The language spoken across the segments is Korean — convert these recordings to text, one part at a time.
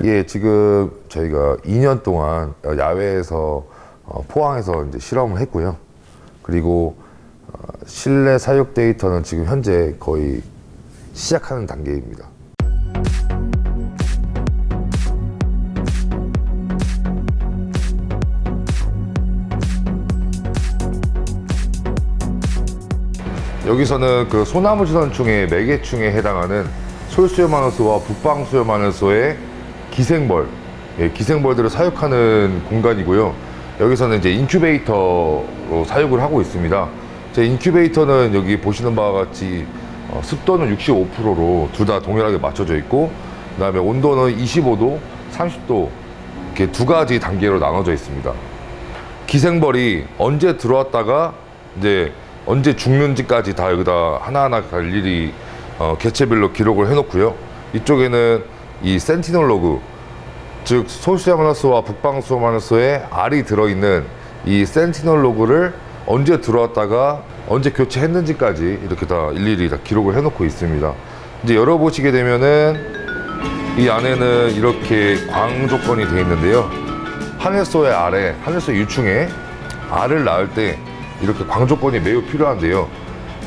이게 지금 저희가 2년 동안 야외에서 어, 포항에서 이제 실험을 했고요. 그리고 어, 실내 사육 데이터는 지금 현재 거의 시작하는 단계입니다. 여기서는 그 소나무 지선충의 매개충에 해당하는 솔수요마누스와 북방수요마누스의 기생벌, 예, 기생벌들을 사육하는 공간이고요. 여기서는 이제 인큐베이터로 사육을 하고 있습니다. 제 인큐베이터는 여기 보시는 바와 같이 어, 습도는 65%로 둘 다 동일하게 맞춰져 있고, 그 다음에 온도는 25도, 30도 이렇게 두 가지 단계로 나눠져 있습니다. 기생벌이 언제 들어왔다가 이제 언제 죽는지까지 다 여기다 하나하나 다 일일이 어, 개체별로 기록을 해놓고요. 이쪽에는 이 센티널 로그, 즉 소수야마너스와 북방수마너스의 알이 들어있는 이 센티널 로그를 언제 들어왔다가 언제 교체했는지까지 이렇게 다 일일이 다 기록을 해놓고 있습니다. 이제 열어보시게 되면은 이 안에는 이렇게 광 조건이 되어 있는데요. 하늘소의 알에, 하늘소 유충에 알을 낳을 때 이렇게 광 조건이 매우 필요한데요.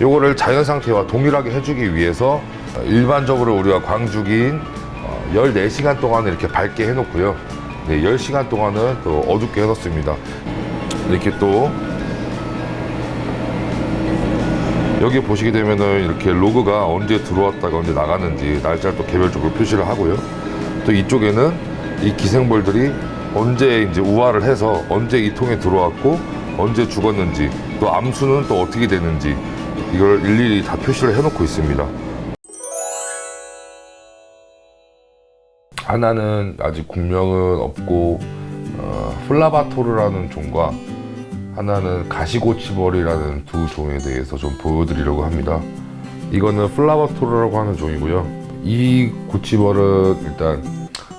요거를 자연 상태와 동일하게 해주기 위해서 일반적으로 우리가 광주기인 14시간 동안 이렇게 밝게 해놓고요. 네, 10시간 동안은 또 어둡게 해놓습니다. 이렇게 또 여기 보시게 되면은 이렇게 로그가 언제 들어왔다가 언제 나갔는지 날짜를 또 개별적으로 표시를 하고요. 또 이쪽에는 이 기생벌들이 언제 이제 우화를 해서 언제 이 통에 들어왔고 언제 죽었는지 또 암수는 또 어떻게 되는지 이걸 일일이 다 표시를 해놓고 있습니다. 하나는 아직 국명은 없고 어, 플라바토르라는 종과 하나는 가시고치벌이라는 두 종에 대해서 좀 보여드리려고 합니다. 이거는 플라바토르라고 하는 종이고요. 이 고치벌은 일단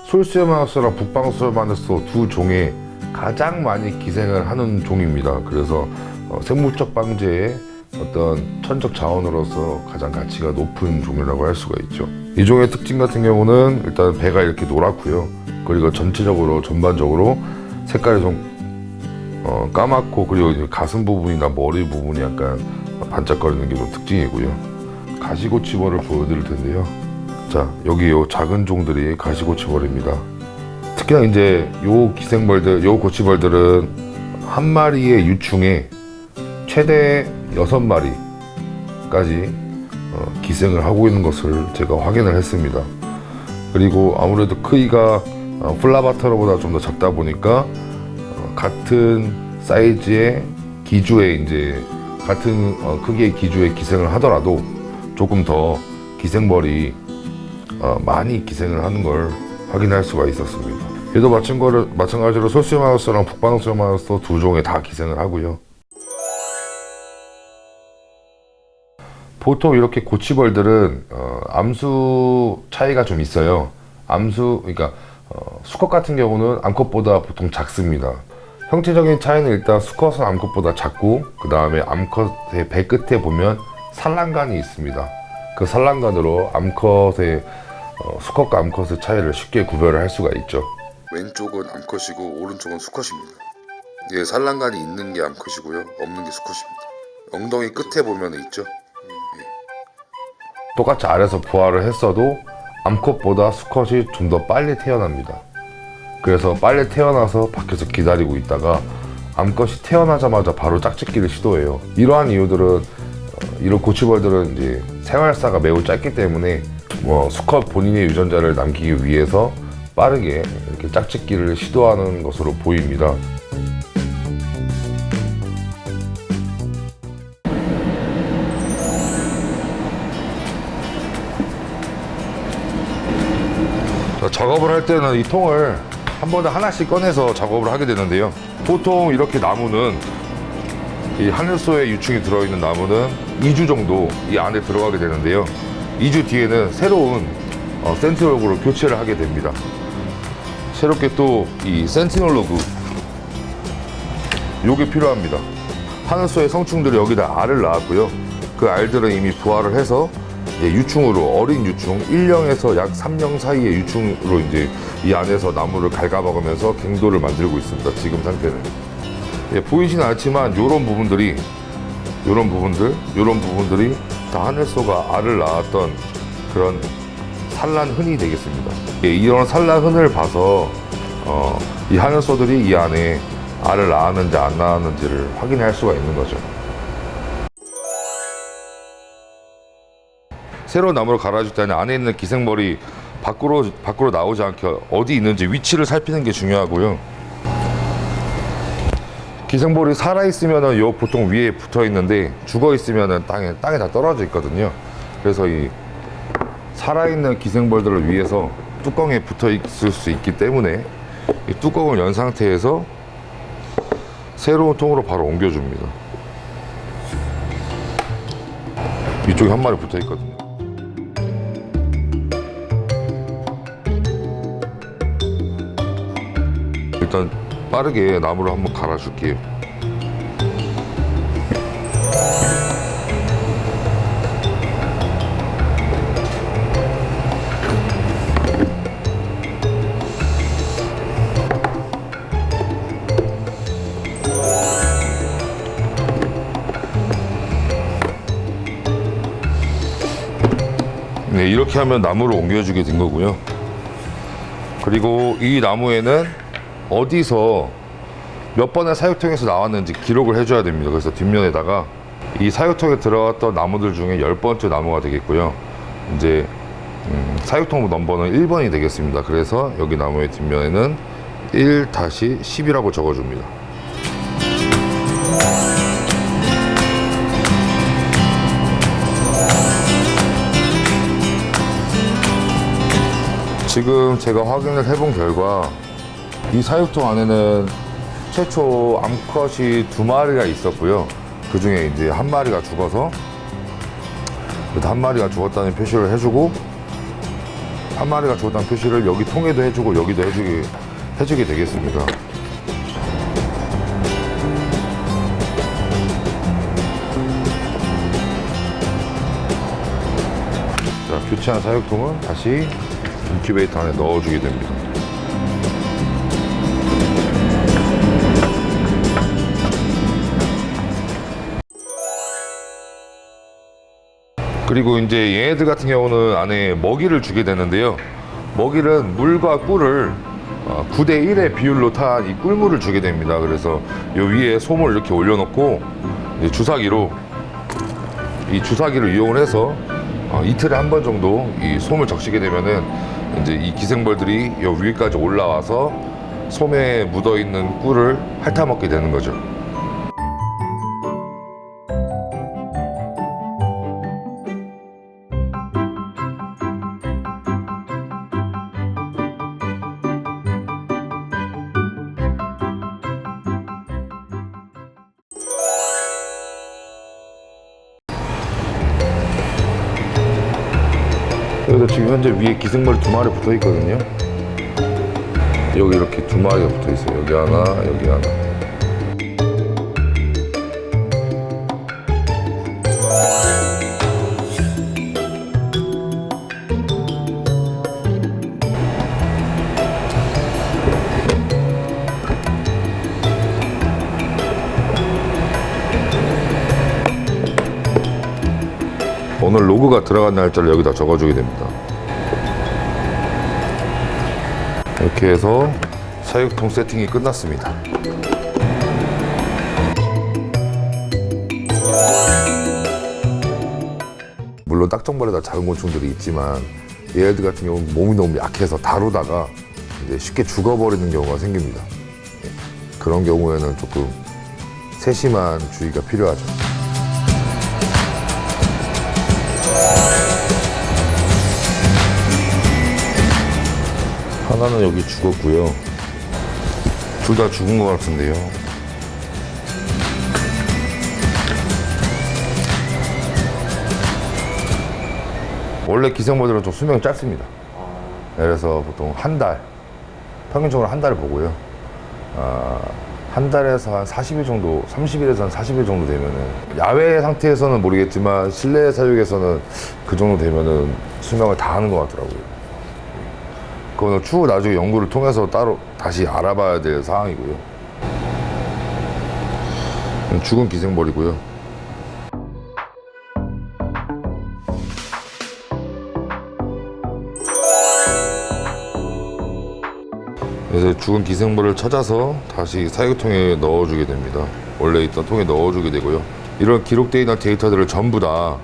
솔스마우스랑 북방스마우스 두 종에 가장 많이 기생을 하는 종입니다. 그래서 어, 생물적 방제에 어떤 천적 자원으로서 가장 가치가 높은 종이라고 할 수가 있죠. 이 종의 특징 같은 경우는 일단 배가 이렇게 노랗고요. 그리고 전체적으로 전반적으로 색깔이 좀 어, 까맣고 그리고 가슴 부분이나 머리 부분이 약간 반짝거리는 게 좀 특징이고요. 가시고치벌을 보여드릴 텐데요. 자 여기 요 작은 종들이 가시고치벌입니다. 특히나 이제 요 기생벌들, 요 고치벌들은 한 마리의 유충에 최대 여섯 마리까지 어, 기생을 하고 있는 것을 제가 확인을 했습니다. 그리고 아무래도 크기가 어, 플라바타로보다 좀 더 작다 보니까 어, 같은 사이즈의 기주에 이제 같은 어, 크기의 기주에 기생을 하더라도 조금 더 기생벌이 어, 많이 기생을 하는 걸 확인할 수가 있었습니다. 얘도 마찬가지로, 솔스마우스랑 북방스마우스 두 종에 다 기생을 하고요. 보통 이렇게 고치벌들은 어, 암수 차이가 좀 있어요. 암수, 그러니까 어, 수컷 같은 경우는 암컷보다 보통 작습니다. 형태적인 차이는 일단 수컷은 암컷보다 작고 그 다음에 암컷의 배 끝에 보면 산란관이 있습니다. 그 산란관으로 암컷의 어, 수컷과 암컷의 차이를 쉽게 구별을 할 수가 있죠. 왼쪽은 암컷이고 오른쪽은 수컷입니다. 예, 산란관이 있는 게 암컷이고요, 없는 게 수컷입니다. 엉덩이 끝에 보면 있죠. 똑같이 아래서 부화를 했어도 암컷보다 수컷이 좀 더 빨리 태어납니다. 그래서 빨리 태어나서 밖에서 기다리고 있다가 암컷이 태어나자마자 바로 짝짓기를 시도해요. 이러한 이유들은 어, 이런 고치벌들은 이제 생활사가 매우 짧기 때문에 뭐 수컷 본인의 유전자를 남기기 위해서 빠르게 이렇게 짝짓기를 시도하는 것으로 보입니다. 자, 작업을 할 때는 이 통을 한 번에 하나씩 꺼내서 작업을 하게 되는데요. 보통 이렇게 나무는 이 하늘소에 유충이 들어있는 나무는 2주 정도 이 안에 들어가게 되는데요. 2주 뒤에는 새로운 어, 센티널로그로 교체를 하게 됩니다. 새롭게 또 이 센티널로그 요게 필요합니다. 하늘소의 성충들이 여기다 알을 낳았고요. 그 알들은 이미 부화를 해서 이제 유충으로 어린 유충 1령에서 약 3령 사이의 유충으로 이제 이 안에서 나무를 갉아먹으면서 갱도를 만들고 있습니다. 지금 상태는 예, 보이지는 않지만 이런 부분들이 이런 부분들 이런 부분들이 다 하늘소가 알을 낳았던 그런 산란 흔이 되겠습니다. 예, 이런 산란 흔을 봐서 어, 이 하늘소들이 이 안에 알을 낳았는지 안 낳았는지를 확인할 수가 있는 거죠. 새로운 나무를 갈아줄 때는 안에 있는 기생벌이 밖으로 밖으로 나오지 않게 어디 있는지 위치를 살피는 게 중요하고요. 기생벌이 살아 있으면은 요 보통 위에 붙어 있는데 죽어 있으면은 땅에 땅에 다 떨어져 있거든요. 그래서 이 살아 있는 기생벌들을 위해서 뚜껑에 붙어 있을 수 있기 때문에 이 뚜껑을 연 상태에서 새로운 통으로 바로 옮겨줍니다. 이쪽에 한 마리 붙어 있거든요. 일단 빠르게 나무를 한번 갈아줄게요. 네, 이렇게 하면 나무를 옮겨주게 된 거고요. 그리고 이 나무에는 어디서 몇 번의 사육통에서 나왔는지 기록을 해줘야 됩니다. 그래서 뒷면에다가 이 사육통에 들어갔던 나무들 중에 열 번째 나무가 되겠고요. 이제 음, 사육통 넘버는 1번이 되겠습니다. 그래서 여기 나무의 뒷면에는 1-10이라고 적어줍니다. 지금 제가 확인을 해본 결과 이 사육통 안에는 최초 암컷이 두 마리가 있었고요. 그 중에 이제 한 마리가 죽어서 한 마리가 죽었다는 표시를 해주고 한 마리가 죽었다는 표시를 여기 통에도 해주고 여기도 해주게 해주게 되겠습니다. 자, 교체한 사육통은 다시 인큐베이터 안에 넣어주게 됩니다. 그리고 이제 얘네들 같은 경우는 안에 먹이를 주게 되는데요. 먹이는 물과 꿀을 9대 1의 비율로 탄 이 꿀물을 주게 됩니다. 그래서 요 위에 솜을 이렇게 올려놓고 주사기로 이 주사기를 이용을 해서 어, 이틀에 한 번 정도 이 솜을 적시게 되면은 이제 이 기생벌들이 요 위까지 올라와서 솜에 묻어 있는 꿀을 핥아먹게 되는 거죠. 여기서 지금 현재 위에 기생벌이 두 마리 붙어 있거든요. 여기 이렇게 두 마리가 붙어 있어요. 여기 하나, 여기 하나. 오늘 로그가 들어간 날짜를 여기다 적어주게 됩니다. 이렇게 해서 사육통 세팅이 끝났습니다. 물론 딱정벌에다 작은 곤충들이 있지만 얘네들 같은 경우는 몸이 너무 약해서 다루다가 이제 쉽게 죽어버리는 경우가 생깁니다. 예, 그런 경우에는 조금 세심한 주의가 필요하죠. 하나는 여기 죽었고요. 둘 다 죽은 것 같은데요. 원래 기생벌들은 좀 수명이 짧습니다. 그래서 보통 한 달, 평균적으로 한 달을 보고요. 아, 한 달에서 한 40일 정도, 30일에서 한 40일 정도 되면은 야외 상태에서는 모르겠지만 실내 사육에서는 그 정도 되면은 수명을 다 하는 것 같더라고요. 그거는 추후 나중에 연구를 통해서 따로 다시 알아봐야 될 사항이고요. 죽은 기생벌이고요. 그래서 죽은 기생물을 찾아서 다시 사육통에 넣어주게 됩니다. 원래 있던 통에 넣어주게 되고요. 이런 기록되어 있는 데이터들을 전부 다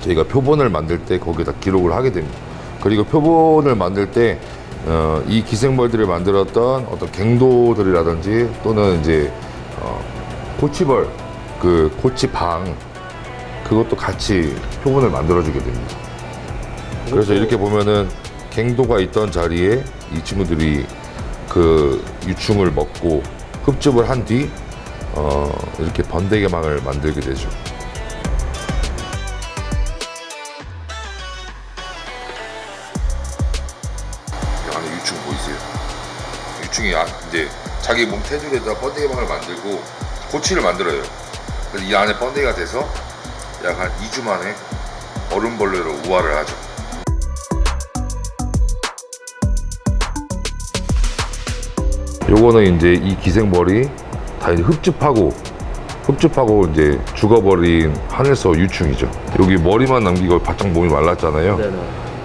저희가 표본을 만들 때 거기에다 기록을 하게 됩니다. 그리고 표본을 만들 때, 어, 이 기생벌들을 만들었던 어떤 갱도들이라든지 또는 이제, 어, 코치벌, 그 코치방, 그것도 같이 표본을 만들어주게 됩니다. 그래서 이렇게 보면은 갱도가 있던 자리에 이 친구들이 그 유충을 먹고 흡집을 한 뒤, 어, 이렇게 번데기망을 만들게 되죠. 자기 몸 테두리에다 번데기망을 만들고 고치를 만들어요. 그래서 이 안에 번데기가 돼서 약 한 2주 만에 얼음벌레로 우화를 하죠. 요거는 이제 이 기생벌이 다 이제 흡집하고 흡집하고 이제 죽어버린 하늘서 유충이죠. 여기 머리만 남기고 바짝 몸이 말랐잖아요. 네네.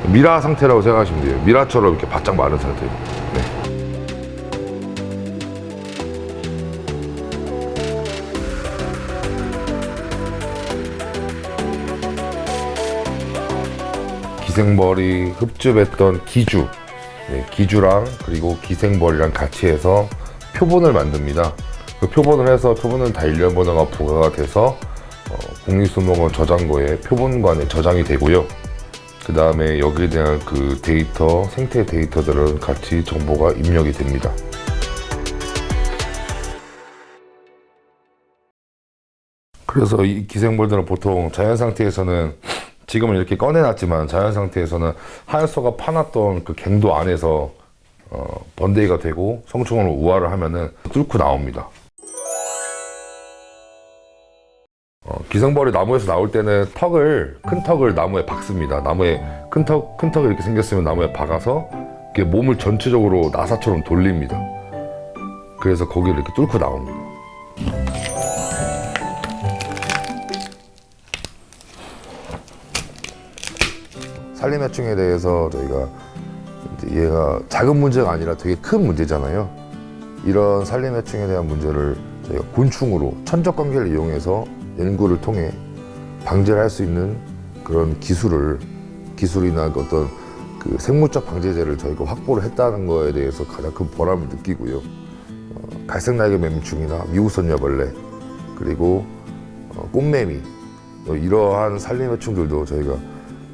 미라 상태라고 생각하시면 돼요. 미라처럼 이렇게 바짝 마른 상태예요. 기생벌이 흡집했던 기주, 네, 기주랑 그리고 기생벌이랑 같이 해서 표본을 만듭니다. 그 표본을 해서 표본은 다 일련번호가 부과가 돼서 어, 국립수목원 저장고에 표본관에 저장이 되고요. 그 다음에 여기에 대한 그 데이터, 생태 데이터들은 같이 정보가 입력이 됩니다. 그래서 이 기생물들은 보통 자연 상태에서는 지금은 이렇게 꺼내놨지만 자연 상태에서는 하얀소가 파놨던 그 갱도 안에서 어, 번데기가 되고 성충으로 우화를 하면은 뚫고 나옵니다. 어, 기생벌이 나무에서 나올 때는 턱을 큰 턱을 나무에 박습니다. 나무에 큰 턱 큰 턱이 이렇게 생겼으면 나무에 박아서 몸을 전체적으로 나사처럼 돌립니다. 그래서 거기를 이렇게 뚫고 나옵니다. 산림해충에 대해서 저희가 이제 얘가 작은 문제가 아니라 되게 큰 문제잖아요. 이런 산림해충에 대한 문제를 저희가 곤충으로 천적 관계를 이용해서 연구를 통해 방제를 할 수 있는 그런 기술을 기술이나 그 어떤 그 생물적 방제제를 저희가 확보를 했다는 거에 대해서 가장 큰 보람을 느끼고요. 어, 갈색 날개 매미충이나 미국선녀벌레 그리고 어, 꽃매미 뭐 이러한 산림해충들도 저희가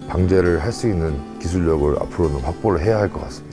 방제를 할 수 있는 기술력을 앞으로는 확보를 해야 할 것 같습니다.